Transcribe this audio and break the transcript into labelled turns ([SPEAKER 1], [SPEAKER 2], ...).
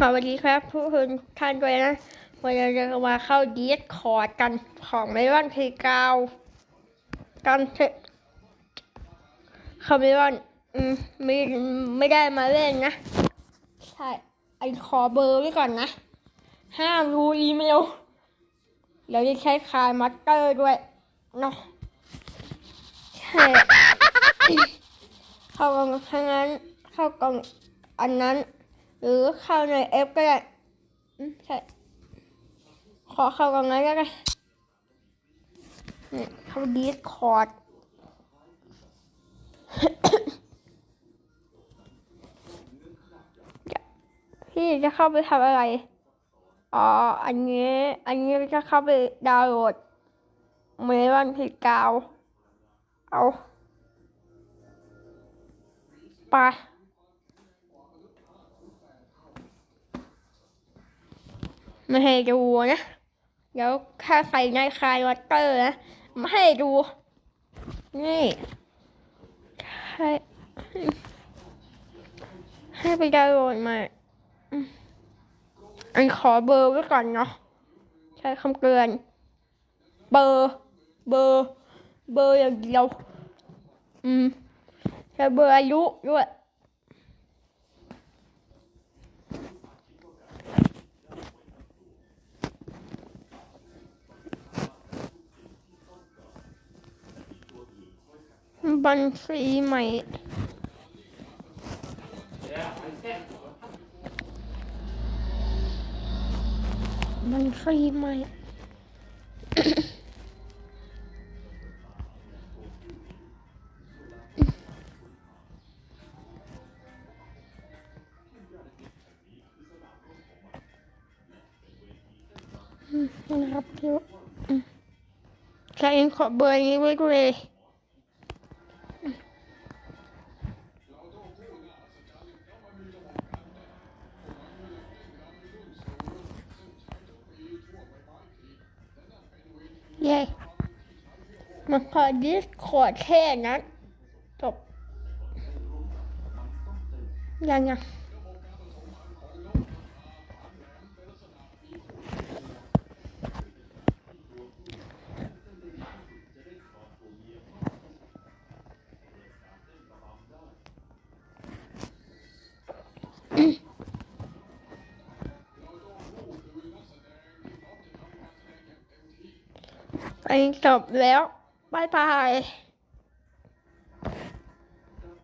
[SPEAKER 1] สวัสดีครับทุกคนทุกท่านด้วยนะวันนี้จะมาเข้าดีสคอร์ดกันของเมลอนเพกาวกันเถอะเขาเมลอนอืมไม่ไม่ได้มาเล่นนะ ใช่ ไอขอเบอร์ไว้ก่อนนะ ห้ามรู้อีเมลเดี๋ยวจะใช้คายมัตเตอร์ด้วยเนาะใช่เข้ากล่องทั้งนั้น เข้ากล่องอันนั้น หรือเข้าในเอฟก็ได้ใช่ ขอเข้ากล่องนั้นก็ได้นี่เข้าดีสคอร์ดพี่จะเข้าไปทำอะไร อ๋อ อันนี้ อันนี้จะเข้าไปดาวน์โหลดเมลอนผิดกาว เอา ไป ไม่ให้ดูนะ เดี๋ยวถ้าใส่ในคลายวัตเตอร์นะไม่ให้ดู นี่ให้ให้ไปดาวน์โหลดมาอันขอเบอร์ไว้ก่อนเนาะใช้คำเตือนเบอร์เบอร์เบอร์อย่างเดียวอืมใช้เบอร์อายุด้วย บัญชีใหม่ บัญชีใหม่ นะครับพี่อืมใช้ขอเบอร์นี้ไว้เลย เย้มันพอดิสขอร์ดแค่นั้นจบยังยัง อันจบแล้วบายบาย